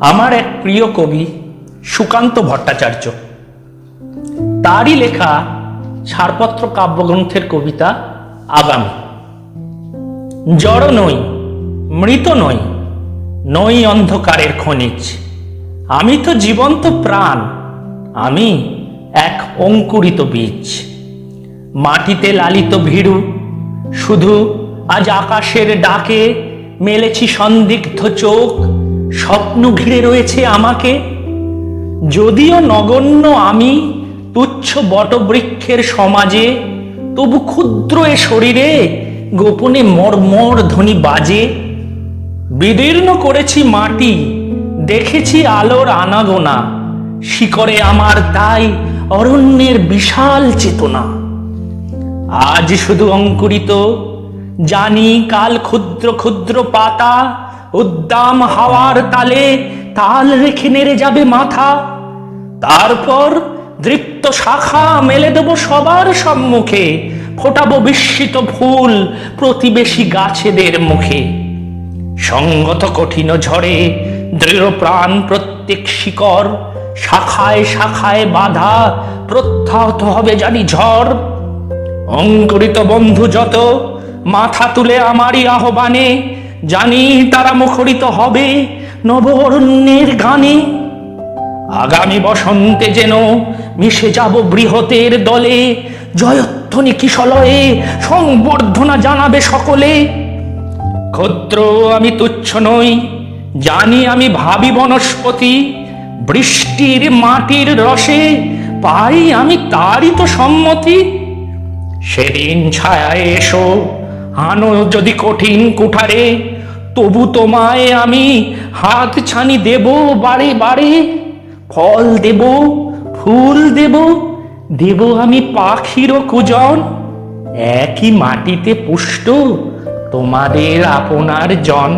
আমার এক প্রিয় কবি, সুকান্ত ভট্টাচার্য। তারই লেখা ছাড়পত্র কাব্যগ্রন্থের কবিতা আগামী। জড় নই, মৃত নই নই অন্ধকারের খনিজ। আমি তো জীবন্ত প্রাণ, আমি এক অঙ্কুরিত বীজ। মাটিতে লালিত ভীরু, শুধু আজ আকাশের ডাকে মেলেছি সন্দিগ্ধ চোখ স্বপ্ন ঘিরে রয়েছে আমাকে। যদিও নগণ্য আমি তুচ্ছ বটবৃক্ষের সমাজে, তবু ক্ষুদ্র এ শরীরে গোপনে মর্মর ধ্বনি বাজে। বিদীর্ণ করেছি মাটি, দেখেছি আলোর আনাগোনা শিকরে আমার তাই অরণ্যের বিশাল চেতনা। আজ শুধু অঙ্কুরিত, জানি কাল ক্ষুদ্র ক্ষুদ্র পাতা উদ্দাম হাওয়ার তালে তাল রেখে নেড়ে যাবে মাথা। তারপর দৃপ্ত শাখা মেলে দেব সবার সম্মুখে। ফোটাবো বিস্মিত ফুল প্রতিবেশী গাছেদের মুখে। সঙ্গত কঠিন ঝড়ে দৃঢ় প্রাণ প্রত্যেক শিকড়। শাখায় শাখায় বাধা প্রত্যাহত হবে জানি ঝড়। অঙ্কুরিত বন্ধু যত, মাথা তুলে আমারই আহ্বানে। জানি তারা মুখরিত হবে নবরণ্যের গানে। আগামী বসন্তে যেন মিশে যাব বৃহতের দলে। জয়ধ্বনি কিশলয়ে সংবর্ধনা জানাবে সকলে। ক্ষুদ্র আমি তুচ্ছ নই, জানি আমি ভাবি বনস্পতি। বৃষ্টির মাটির রসে পাই আমি তারই তো সম্মতি। সেদিন ছায়ায় এসো আনো যদি কঠিন কুঠারে, তবু তোমায় আমি হাত ছানি দেব বারে বারে। ফল দেব, ফুল দেব দেব আমি পাখিরও কুজন। একই মাটিতে পুষ্ট তোমাদের আপনার জন।